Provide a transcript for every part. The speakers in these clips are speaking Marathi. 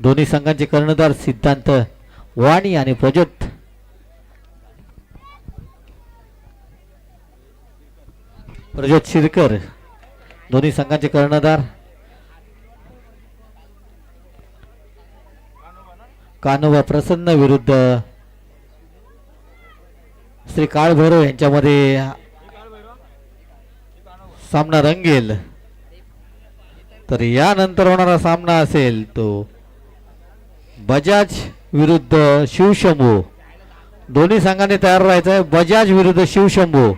दोन्ही संघांचे कर्णधार सिद्धांत वाणी आणि प्रज्योत. प्रज्योत शिरकर दोन्ही संघांचे कर्णधार. कानोबा प्रसन्न विरुद्ध श्री काळभैरव यांच्यामध्ये सामना रंगेल. तर यानंतर होणारा सामना असेल तो बजाज विरुद्ध शिवशंभू. दोन्ही संघाने तयार राहायचं आहे बजाज विरुद्ध शिवशंभू.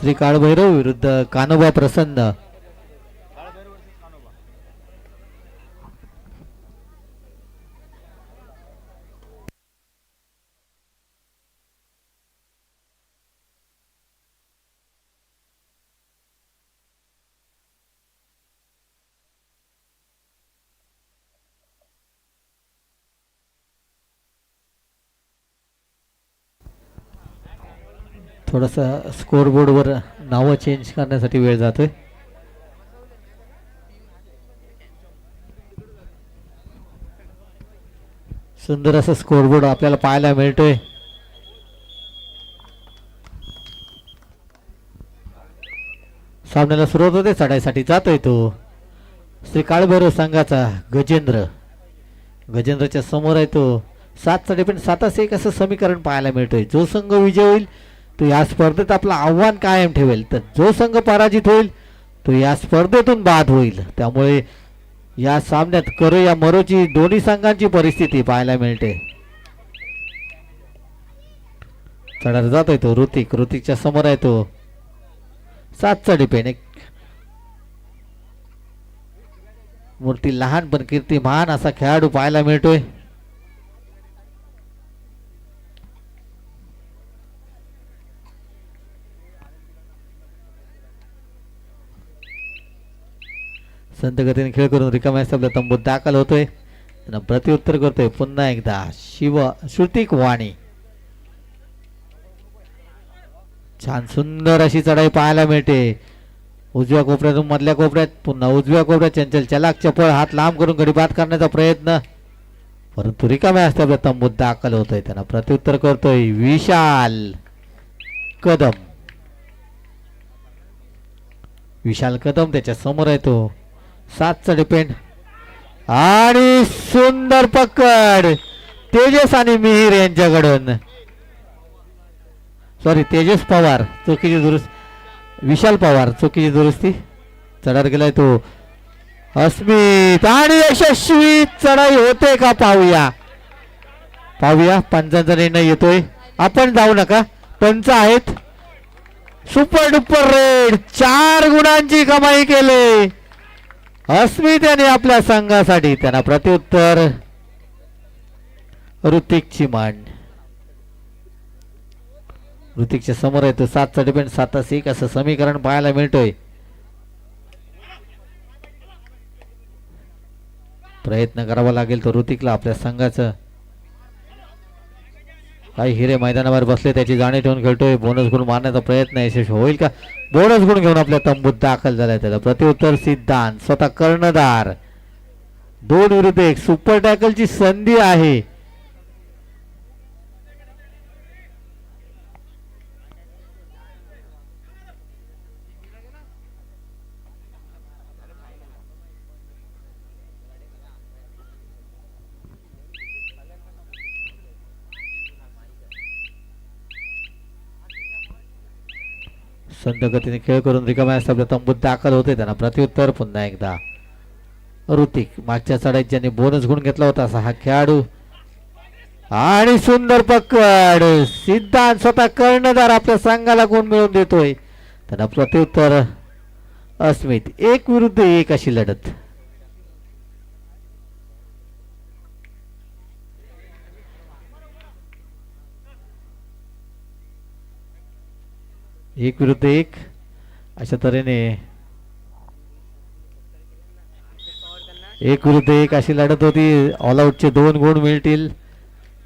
श्री काळभैरव विरुद्ध कानोबा प्रसन्न. थोडासा स्कोरबोर्डवर नावं चेंज करण्यासाठी वेळ जातोय. सुंदर असं स्कोरबोर्ड आपल्याला पाहायला मिळतोय. सामन्याला सुरुवात होते चढाईसाठी जातोय तो. श्री काळभैरव संघाचा गजेंद्र. गजेंद्रच्या समोर आहे तो. सात साडे पण सातास एक असं समीकरण पाहायला मिळतोय. जो संघ विजय होईल तो या स्पर्धेत आपलं आव्हान कायम ठेवेल. तर जो संघ पराजित होईल तो या स्पर्धेतून बाद होईल. त्यामुळे या सामन्यात करो या मरोची दोन्ही संघांची परिस्थिती पाहायला मिळते. चढायला जातोय तो ऋतिक. ऋतिकच्या समोर आहे तो. सातचा डिपेंड. एक मूर्ती लहान पण कीर्ती महान असा खेळाडू पाहायला मिळतोय. संत गतीने खेळ करून रिकाम्या आपल्या तंबूत दाखल होतोय. त्यांना प्रत्युत्तर करतोय. पुन्हा एकदा शिव श्रुतिक वाणी. छान सुंदर अशी चढाई पाहायला मिळते. उजव्या कोपऱ्यातून मधल्या कोपऱ्यात पुन्हा उजव्या कोपऱ्यात चंचल चलाक चपळ हात लांब करून गडी बाद करण्याचा प्रयत्न. परंतु रिकाम्या असते आपल्या तंबूत दाखल होतोय. त्यांना प्रत्युत्तर करतोय विशाल कदम. विशाल कदम त्याच्यासमोर आहे तो. सातचा डिपेंड. आणि सुंदर पकड. तेजस आणि मिहीर यांच्याकडून. सॉरी तेजस पवार चुकीची दुरुस्त विशाल पवार चुकीची दुरुस्ती. चढार गेलाय तो. अस्मित आणि यशस्वी चढाई होते का पाहूया? पाहूया पंचांचा निर्णय येतोय. आपण जाऊ नका. पंच आहेत. सुपर डुपर रेड चार गुणांची कमाई केली. अस्मित याने आपल्या संघासाठी त्यांना प्रत्युत्तर. ऋतिकची मांड ऋतिकच्या समोर आहे सातचा डिपेंड सातास एक असं समीकरण पाहायला मिळतोय. प्रयत्न करावा लागेल तो ऋतिकला आपल्या संघाचं. काही हिरे मैदानावर बसले त्याची जाणीव ठेवून खेळतोय. बोनस गुण मारण्याचा प्रयत्न यशस्वी होईल का? बोनस गुण घेऊन आपल्या तंबूत दाखल झालाय त्याला. प्रत्युत्तर सिद्धांत स्वतः कर्णधार. दोन विरुद्ध एक. सुपर टॅकलची संधी आहे. संत गतीने खेळ करून रिकाम्या असता तंबूत दाखल होते. त्यांना प्रत्युत्तर पुन्हा एकदा. ऋतिक मागच्या चढाईत ज्यांनी बोनस गुण घेतला होता असा हा खेळाडू. आणि सुंदर पकड! सिद्धांत स्वतः कर्णधार आपल्या संघाला गुण मिळवून देतोय. त्यांना प्रत्युत्तर. अस्मित एक विरुद्ध एक अशी लढत. एक विरुद्ध एक. अशा तऱ्हेने एक विरुद्ध एक अशी लढत होती. ऑल आऊटचे दोन गुण मिळतील.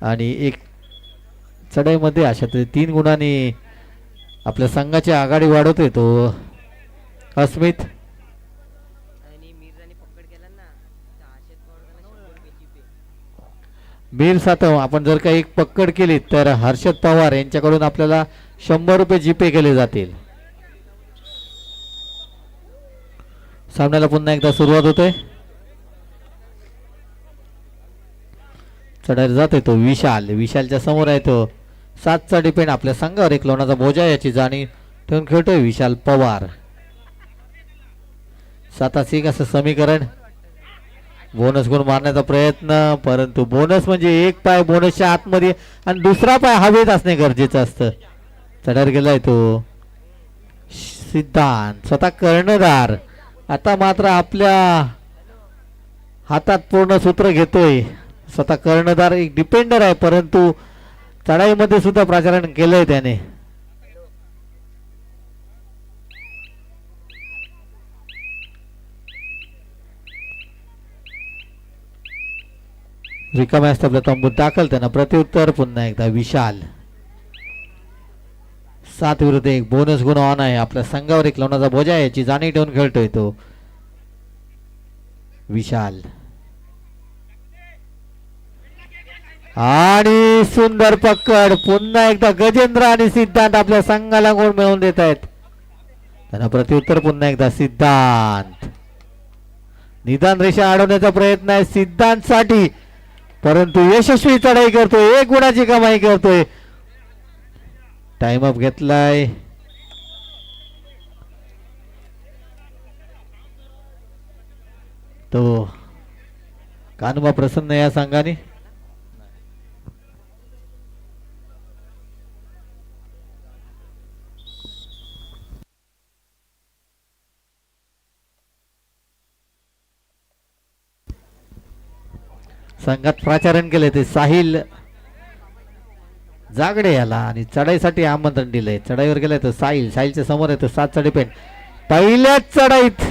आणि एक चढाईमध्ये अशा तरी तीन गुणांनी आपल्या संघाची आघाडी वाढवतोय तो अस्मित. मीर सातव आपण जर का एक पक्कड केली तर हर्षद पवार यांच्याकडून आपल्याला शंभर रुपये जीपे केले जातील. सामन्याला पुन्हा एकदा सुरुवात होते. चढायला जातोय तो विशाल. विशालच्या समोर आहे तो. सातचा डिपेंड आपल्या संघावर. एक लोणाचा बोजा याची जाणीव ठेवून खेळतोय विशाल पवार. सातास एक असं समीकरण? बोनस गुण मारण्याचा प्रयत्न परंतु बोनस म्हणजे एक पाय बोनसच्या आतमध्ये आणि दुसरा पाय हवेत असणे गरजेचं असतं. चढार गेलाय तो. सिद्धांत स्वतः कर्णधार. आता मात्र आपल्या हातात पूर्ण सूत्र घेतोय. स्वतः कर्णधार एक डिपेंडर आहे परंतु चढाईमध्ये सुद्धा प्रचारण केलंय त्याने. रिकाम्या असतात आपल्या तंबूत दाखल त्यांना प्रत्युत्तर पुन्हा एकदा विशाल. सात विरुद्ध एक बोनस गुण ऑन आहे. आपल्या संघावर एक लोणाचा बोजा आहे याची जाणीव ठेवून खेळतोय तो. विशाल. आणि सुंदर पकड. पुन्हा एकदा गजेंद्र आणि सिद्धांत आपल्या संघाला गुण मिळवून देत आहेत. त्यांना प्रत्युत्तर पुन्हा एकदा सिद्धांत. निदान रेषा अडवण्याचा प्रयत्न आहे सिद्धांत साठी परंतु यशस्वी चढाई करतोय. एक गुणाची कमाई करतोय. टाइम अप घेतलाय. तो कानुबा प्रसन्न या संघाने संघात प्राचारण केले ते साहिल. जागडे याला आणि चढाईसाठी आमंत्रण दिलंय. चढाईवर गेलाय तर साहिल साहिलच्या समोर येतो सात चढी पेन. पहिल्याच चढाईत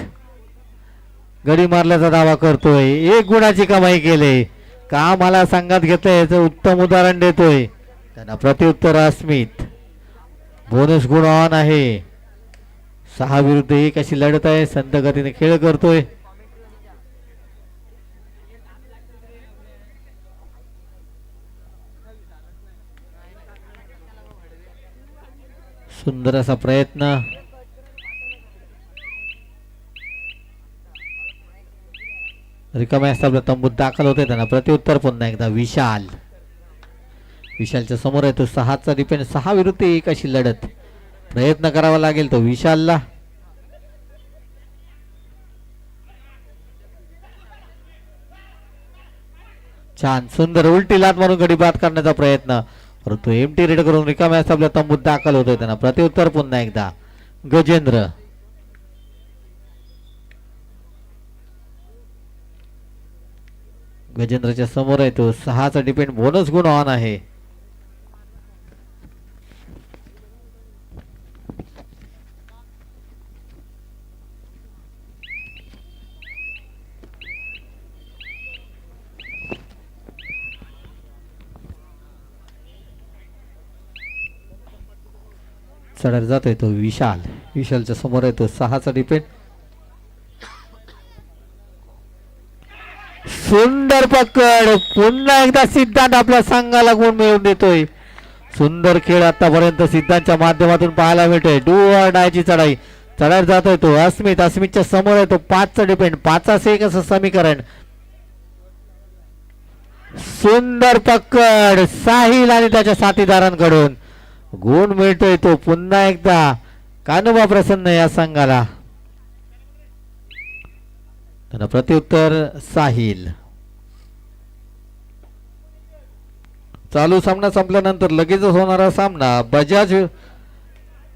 गडी मारल्याचा दावा करतोय. एक गुणाची कमाई केली. का मला संघात घेतलंय याचं उत्तम उदाहरण देतोय. त्यांना प्रत्युत्तर अस्मित. बोनस गुण ऑन आहे. सहा विरुद्ध एक अशी लढत आहे. संत गतीने खेळ करतोय. सुंदर असा प्रयत्न. रिकाम्या असतात तंबूत दाखल होते त्यांना प्रत्युत्तर पुन्हा एकदा विशाल. विशालच्या समोर आहे तो सहाचा डिपेंड सहा विरुद्ध एक अशी लढत. प्रयत्न करावा लागेल तो विशालला. छान सुंदर उलटी लात मारून गडी बाद करण्याचा प्रयत्न. परंतु एमटी रेड करून रिकाम्या असतात आपल्या मुद्दा दाखल होतोय त्यांना. प्रत्युत्तर पुन्हा एकदा. गजेंद्र. गजेंद्रच्या समोर आहे तो. सहाचा डिपेंड बोनस गुण ऑन आहे. चढायला जातोय तो विशाल. विशालच्या समोर येतो सहाचा डिपेंड सुंदर पकड. पुन्हा एकदा सिद्धांत आपल्या संघाला गुण मिळवून देतोय. सुंदर खेळ आतापर्यंत सिद्धांतच्या माध्यमातून पाहायला मिळतोय डू डायची चढाई. चढायला जातोय तो अस्मित. अस्मितच्या समोर आहे तो पाचचा डिपेंड पाचाच एक असं समीकरण. सुंदर पकड. साहिल आणि त्याच्या साथीदारांकडून. गुण मिळतोय तो पुन्हा एकदा. कानोबा प्रसन्न या संघाला त्यांना प्रत्युत्तर साहिल. चालू सामना संपल्यानंतर लगेचच होणारा सामना बजाज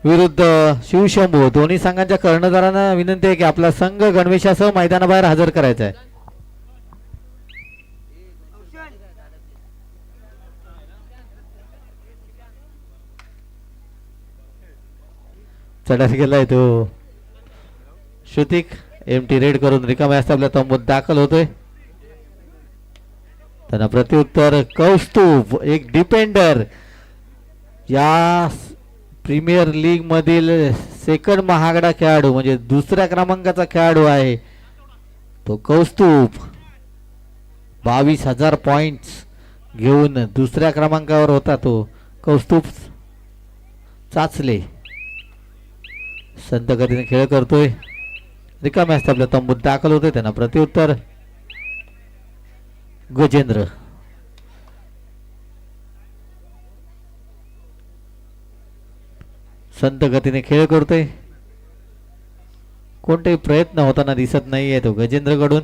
विरुद्ध शिवशंभू. दोन्ही संघांच्या कर्णधारांना विनंती आहे की आपला संघ गणवेशासह मैदानाबाहेर हजर करायचा आहे. चढत गेलाय तो. श्रुतिक एम टी रेड करून रिकाम्या असता आपल्या तंबूत दाखल होतोय. त्यांना प्रत्युत्तर कौस्तुभ एक डिपेंडर या प्रीमियर लीग मधील सेकंड महागडा खेळाडू म्हणजे दुसऱ्या क्रमांकाचा खेळाडू आहे तो कौस्तुभ. बावीस हजार पॉइंट्स घेऊन दुसऱ्या क्रमांकावर होता तो कौस्तुभ चाचले. संत गतीने खेळ करतोय. रिकामे असते आपल्या तंबूत. दाखल होते त्यांना प्रत्युत्तर. गजेंद्र. संत गतीने खेळ करतोय. कोणतेही प्रयत्न होताना दिसत नाहीये तो गजेंद्रकडून.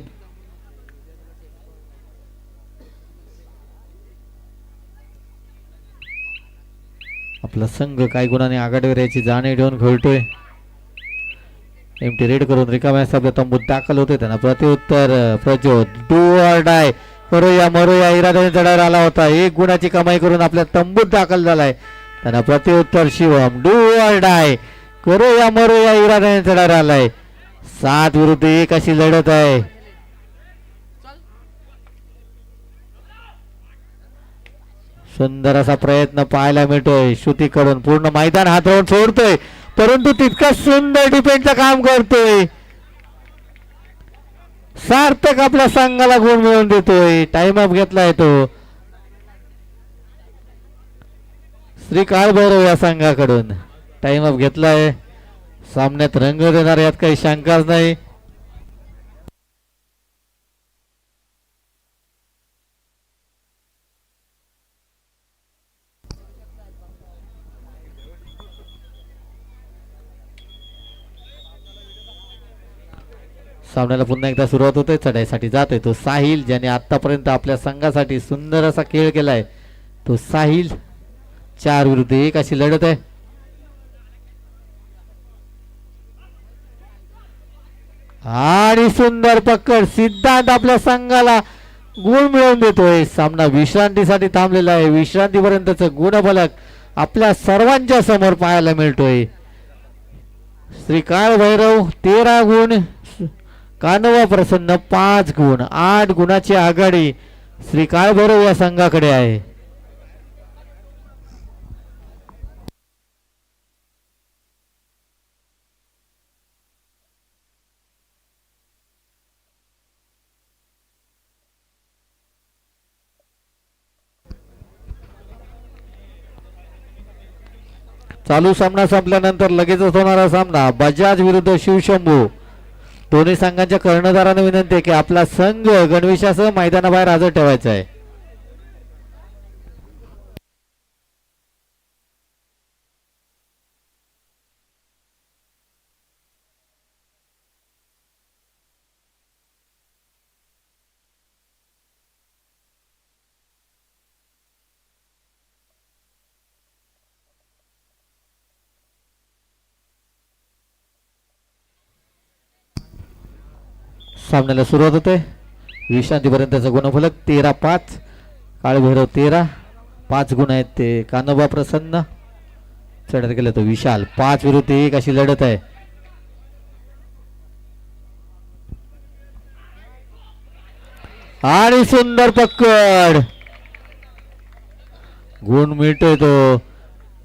आपला संघ काही गुणाने आघाडीवर याची जाणीव ठेवून खेळतोय. एमटी रेड करून रिकाम्या असता तंबूत दाखल होते. त्यांना प्रत्युत्तर अं, प्रज्योत डू ऑर डाय मरोया मरूया इराद्याने चढायला आला होता. एक गुणाची कमाई करून आपल्या तंबूत दाखल झालाय. त्यांना प्रत्युत्तर शिवम डू ऑर डाय करूया मरूया इराद्याने चढावर आलाय. सात विरुद्ध एक अशी लढत आहे. सुंदर असा प्रयत्न पाहायला मिळतोय. श्रुतीकडून पूर्ण मैदान हातवून सोडतोय. परंतु तितका सुंदर डिफेन्सचं काम करतोय. सार्थक आपल्या संघाला गुण मिळवून देतोय. टाइम अप घेतलाय तो. श्री काळभैरव या संघाकडून. टाइम अप घेतलाय. सामन्यात रंग देणार यात काही शंकाच नाही. सामन्याला पुन्हा एकदा सुरुवात होते. चढाईसाठी जातोय तो साहिल ज्याने आतापर्यंत आपल्या संघासाठी सुंदर असा खेळ केलाय. तो साहिल चार विरुद्ध एक अशी लढत आहे. आणि सुंदर पकड सिद्धांत आपल्या संघाला गुण मिळवून देतोय. सामना विश्रांतीसाठी थांबलेला आहे. विश्रांतीपर्यंतच गुणफलक आपल्या सर्वांच्या समोर पाहायला मिळतोय. श्री काळ भैरव तेरा गुण. कानवा प्रसन्न पाच गुण आठ गुणाची आघाडी श्री काळभैरव या संघाकडे आहे. चालू सामना संपल्यानंतर लगेचच होणारा सामना बजाज विरुद्ध शिवशंभू. दोन्ही संघांच्या कर्णधारांना विनंती आहे की आपला संघ गणवेशासह मैदानाबाहेर हजर ठेवायचा आहे. सामन्याला सुरुवात होते. विश्रांतीपर्यंतचा गुणफलक तेरा पाच. काळभैरव तेरा. पाच गुण आहेत ते. कानोबा प्रसन्न. चढत गेलं तो विशाल. पाच विरुद्ध एक अशी लढत आहे. आणि सुंदर पक्कड गुण मिळतोय तो.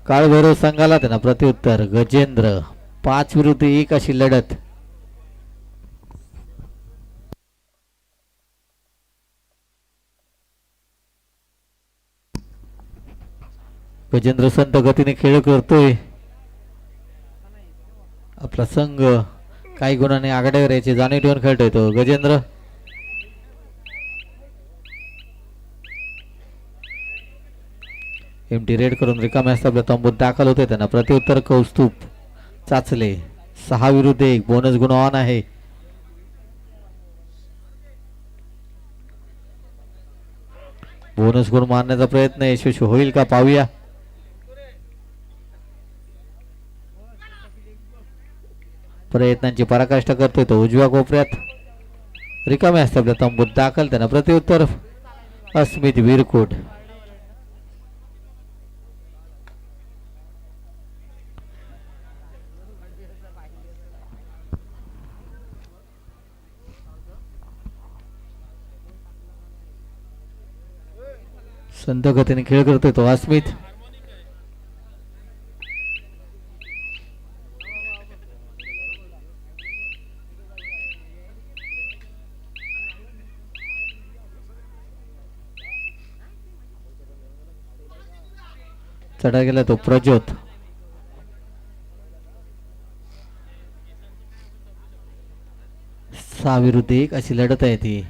काळभैरव संघाला त्यांना प्रत्युत्तर. गजेंद्र. पाच विरुद्ध एक अशी लढत. गजेंद्र संत गतीने खेळ करतोय. आपला संघ काही गुणाने आघाड्यावर यायचे जाणीव ठेवून खेळतोय तो. गजेंद्र? एमटी रेड करून रिकाम्या असता तंबूत दाखल होते त्यांना. प्रत्युत्तर कौस्तुभ. चाचले. सहा विरुद्ध एक. बोनस गुण ऑन आहे. बोनस गुण मारण्याचा प्रयत्न यशस्वी होईल का पाहूया. प्रयत्नांची पराकाष्ठा करतोय तो उजव्या कोपऱ्यात. रिकामे असतात तंबूत दाखल त्यांना प्रत्युत्तर. अस्मित विरकोट. संत गतीने खेळ करतोय तो अस्मित. चढा गेला तो प्रज्योत. सहा विरुद्ध एक अशी लढत आहे ती.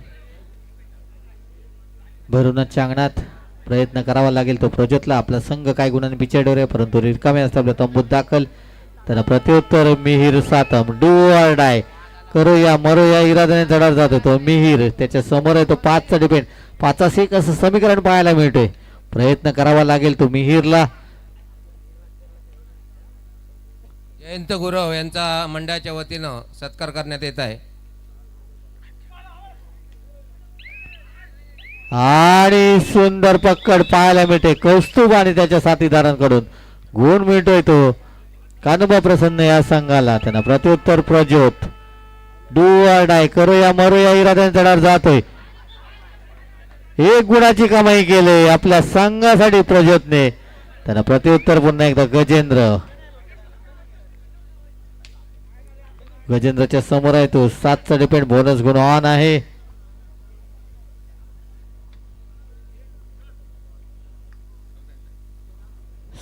भरूनच अंगणात प्रयत्न करावा लागेल तो प्रज्योतला. आपला संघ काय गुणाने पिछाडीवर आहे परंतु रिकामे असतात आपल्या तंबूत दाखल. त्याला प्रत्युत्तर मिहीर सातम. डू डाय करो या मरो या इराद्याने चढावर जातो तो मिहीर. त्याच्यासमोर आहे तो पाचचा डिपेंड पाचास एक असं समीकरण पाहायला मिळतोय. प्रयत्न करावा लागेल तो मिहीरला. जयंत गुरव यांचा मंडळाच्या वतीनं सत्कार करण्यात येत आहे. आणि सुंदर पक्कड पाहायला मिळते. कौस्तुभ आणि त्याच्या साथीदारांकडून गुण मिळतोय तो. कानुबा प्रसन्न या संघाला त्यांना प्रत्युत्तर प्रज्योत. डू डाय करूया या मरो चढावर जातोय. एक गुणाची कमाई केली. आपल्या संघासाठी प्रज्योतने त्यांना प्रत्युत्तर पुन्हा एकदा गजेंद्र. गजेंद्रच्या समोर आहे तो. सातचा डिपेंड बोनस गुण ऑन आहे.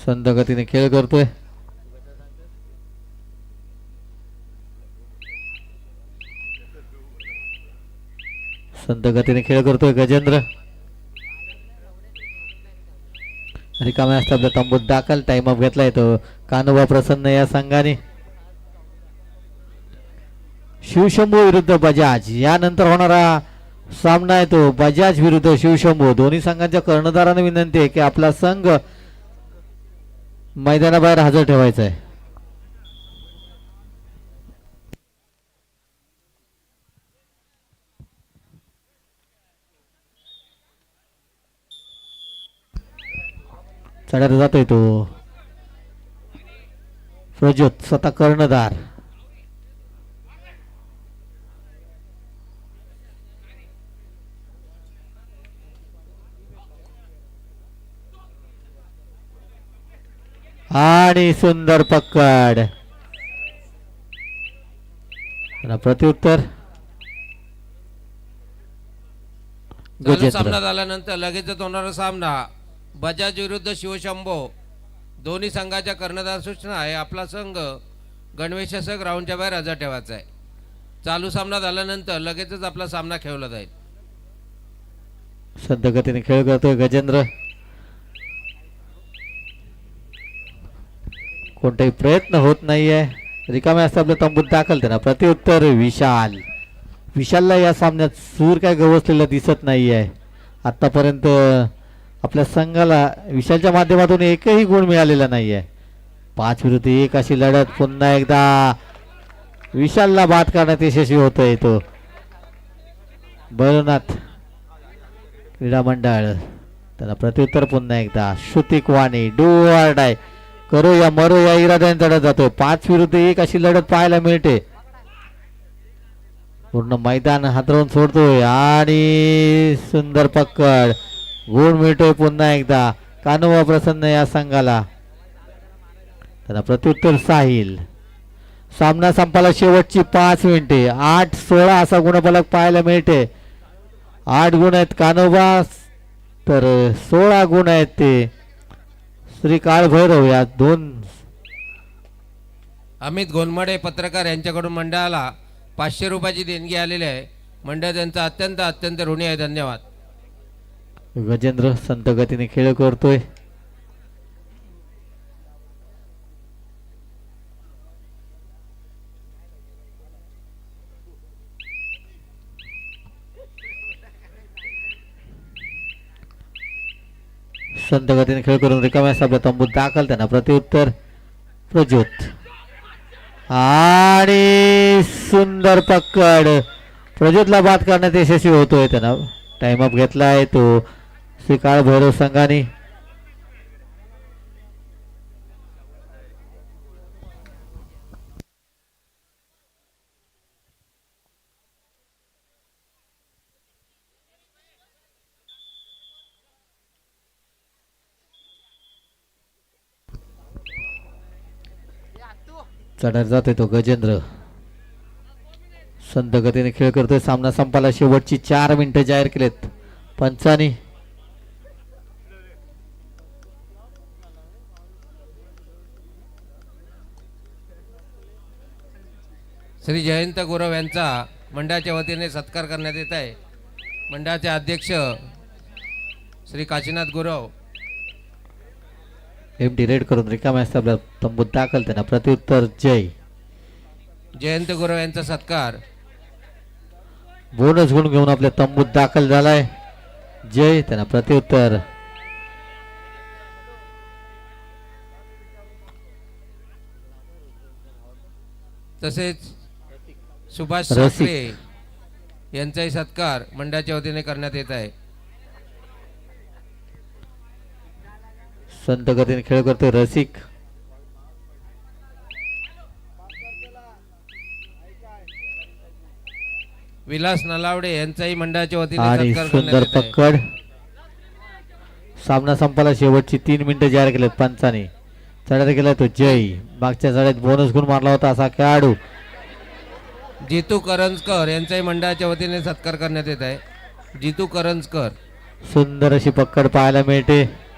संत गतीने खेळ करतोय. संत गतीने खेळ करतोय गजेंद्र. रिकाम्या असतात तंबूत दाखल. टाइम अप घेतलाय तो. कानोबा प्रसन्न या संघाने. शिवशंभू विरुद्ध बजाज. यानंतर होणारा सामना आहे तो बजाज विरुद्ध शिवशंभू. दोन्ही संघांच्या कर्णधारांना विनंती आहे की आपला संघ मैदानाबाहेर हजर ठेवायचा आहे. चढायला जातोय तो. प्रज्योत स्वतः कर्णधार. आणि सुंदर पकड. प्रत्युत्तर. सामना झाल्यानंतर लगेचच होणारा सामना. बजाज विरुद्ध शिवशंभो. दोन्ही संघाच्या कर्णधार सूचना आहे. आपला संघ गणवेशासह ग्राउंडच्या बाहेर हजर ठेवायचा आहे. चालू सामना झाल्यानंतर लगेचच आपला सामना खेळला जाईल. सद्द गतीने खेळ करतोय गजेंद्र. कोणताही प्रयत्न होत नाहीये. रिकामे असतात आपल्या तंबूत दाखल त्यांना. प्रत्युत्तर विशाल. विशालला या सामन्यात सूर काय गवसलेला दिसत नाहीये. आतापर्यंत आपल्या संघाला विशालच्या माध्यमातून एकही गुण मिळालेला नाहीये. पाच विरुद्ध एक अशी लढत पुन्हा एकदा विशालला बाद करण्यात यशस्वी होतोय तो. भैरवनाथ क्रीडा मंडळ त्याला प्रत्युत्तर पुन्हा एकदा. Shrutik Wani do or die करो या मरो या इराद्याने लढत जातोय पाच विरुद्ध एक अशी लढत पाहायला मिळते. पूर्ण मैदान हातरवून सोडतोय. आणि सुंदर पक्कड गुण मिळतोय पुन्हा एकदा. कानोबा प्रसन्न या संघाला. त्याला प्रत्युत्तर साहिल. सामना संपाला शेवटची पाच मिनिटे. आठ सोळा असा गुणफलक पाहायला मिळते. आठ गुण आहेत कानोबा तर सोळा गुण आहेत ते. श्री काळभैरव या दोन. अमित गोलमडे पत्रकार यांच्याकडून मंडळाला पाचशे रुपयाची देणगी आलेली आहे. मंडळ त्यांचा अत्यंत अत्यंत ऋणी आहे. धन्यवाद. गजेंद्र संत गतीने खेळ करतोय. संत गतीने खेळ करून रिकाम्या आपल्या तंबूत दाखल त्यांना प्रत्युत्तर. प्रज्योत. आणि सुंदर पकड. प्रज्योतला बाद करण्यात यशस्वी होतोय त्यांना. टाइम अप घेतला आहे तो. श्री काळ भैरव संघाने चढायला जातोय तो गजेंद्र. संत गतीने खेळ करतोय. सामना संपाला शेवटची चार मिनिटं जाहीर केलेत. पंचानी. श्री जयंत गुरव यांचा मंडळाच्या वतीने सत्कार करण्यात येत आहे. मंडळाचे अध्यक्ष Shri Kashinath Gurav M D raid करून रिकाम्या आपल्या तंबूत दाखल त्यांना. प्रत्युत्तर जय. जयंत गुरव यांचा सत्कार. बोनस गुण घेऊन आपल्या तंबूत दाखल झालाय. जय. त्यांना प्रत्युत्तर. तसेच सुभाष रसिक. यांचाही सत्कार मंडळाच्या वतीने करण्यात येत आहे. संत गतीने खेळ करतोय रसिक. विलास नलावडे यांचाही मंडळाच्या वतीने आणि सत्कार सुंदर पकड. सामना संपाला शेवटची तीन मिनिटं जाहीर केलेत पंचाने. चढायला गेलाय तो जय. मागच्या चढ्यात बोनस गुण मारला होता असा खेळाडू. जितू करंजकर यांचाही मंडळाच्या वतीने सत्कार करण्यात येत आहे. जितू करंजकर. सुंदर अशी पकड पाहायला मिळते.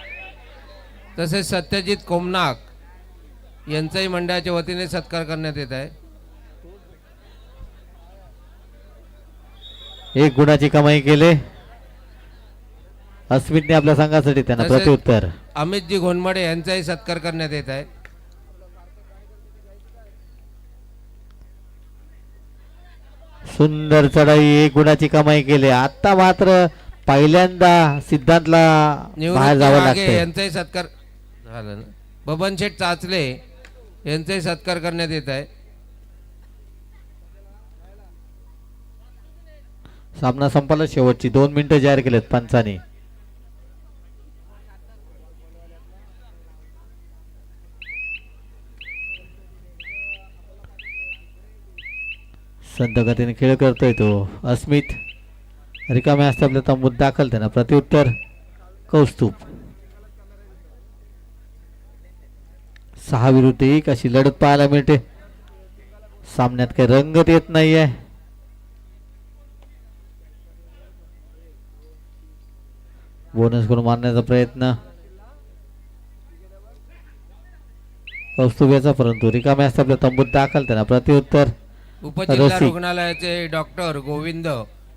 तसेच सत्यजित कोमनाक यांचाही मंडळाच्या वतीने सत्कार करण्यात येत आहे. एक गुणाची कमाई केले. अस्मितने आपल्या संघासाठी त्यांना प्रत्युत्तर. अमितजी घोणमडे यांचाही सत्कार करण्यात येत आहे. सुंदर चढाई एक गुणाची कमाई केली. आता मात्र पहिल्यांदा सिद्धांतला बाहेर जावं यांचाही सत्कार झालं ना? बबन शेठ चाचले यांचाही सत्कार करण्यात येत आहे. सामना संपला शेवटची. दोन मिनिटं जाहीर केलेत पंचाने. संत गतीने खेळ करतोय तो. अस्मित रिकाम्या असते आपल्या तंबूत दाखल त्यांना. प्रत्युत्तर कौस्तुभ. सहा विरुद्ध एक अशी लढत पाहायला मिळते. सामन्यात काही रंगत येत नाहीये. बोनस करून मारण्याचा प्रयत्न. कौस्तुभ्याचा परंतु रिकाम्या असते आपल्या तंबूत दाखल त्यांना प्रत्युत्तर. उपजिल्हा. रुग्णालयाचे डॉक्टर गोविंद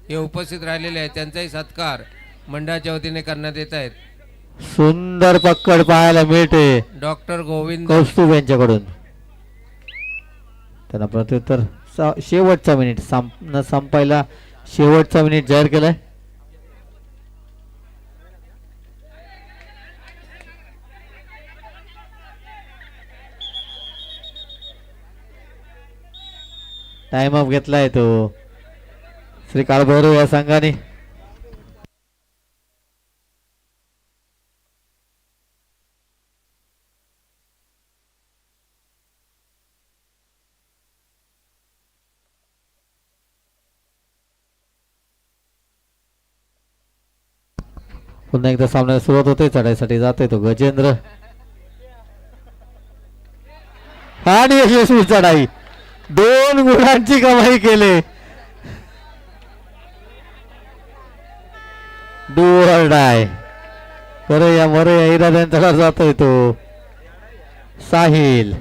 हे उपस्थित राहिलेले आहेत त्यांचाही सत्कार मंडळाच्या वतीने करण्यात येत आहेत. सुंदर पकड पाहायला मिळते. डॉक्टर गोविंद. कौस्तुभ यांच्याकडून. त्यांना प्रत्युत्तर. शेवटचा मिनिट. सामना संपायला शेवटचा मिनिट जाहीर केलाय. टाइम अप घेतलाय तो. श्री काळभैरव या संघाने. पुन्हा एकदा सामन्याला सुरुवात होते चढाईसाठी जाते तो गजेंद्र. आणि यशस्वी चढाई. दोन गुणांची कमाई केले. डू डाय खरं या मरे या इराद्यांचा जातोय तो. साहिल.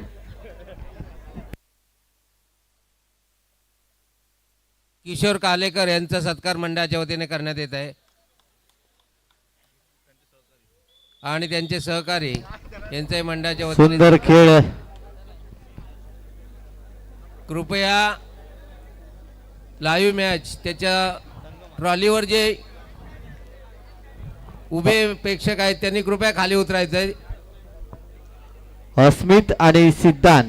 किशोर कालेकर यांचा सत्कार मंडळाच्या वतीने करण्यात येत आहे. आणि त्यांचे सहकारी यांचाही मंडळाच्या वतीने सुंदर खेळ कृपया लाईव्ह मॅच त्याच्या ट्रॉलीवर जे उभे प्रेक्षक आहेत त्यांनी कृपया खाली उतरायचं अस्मित आणि सिद्धांत.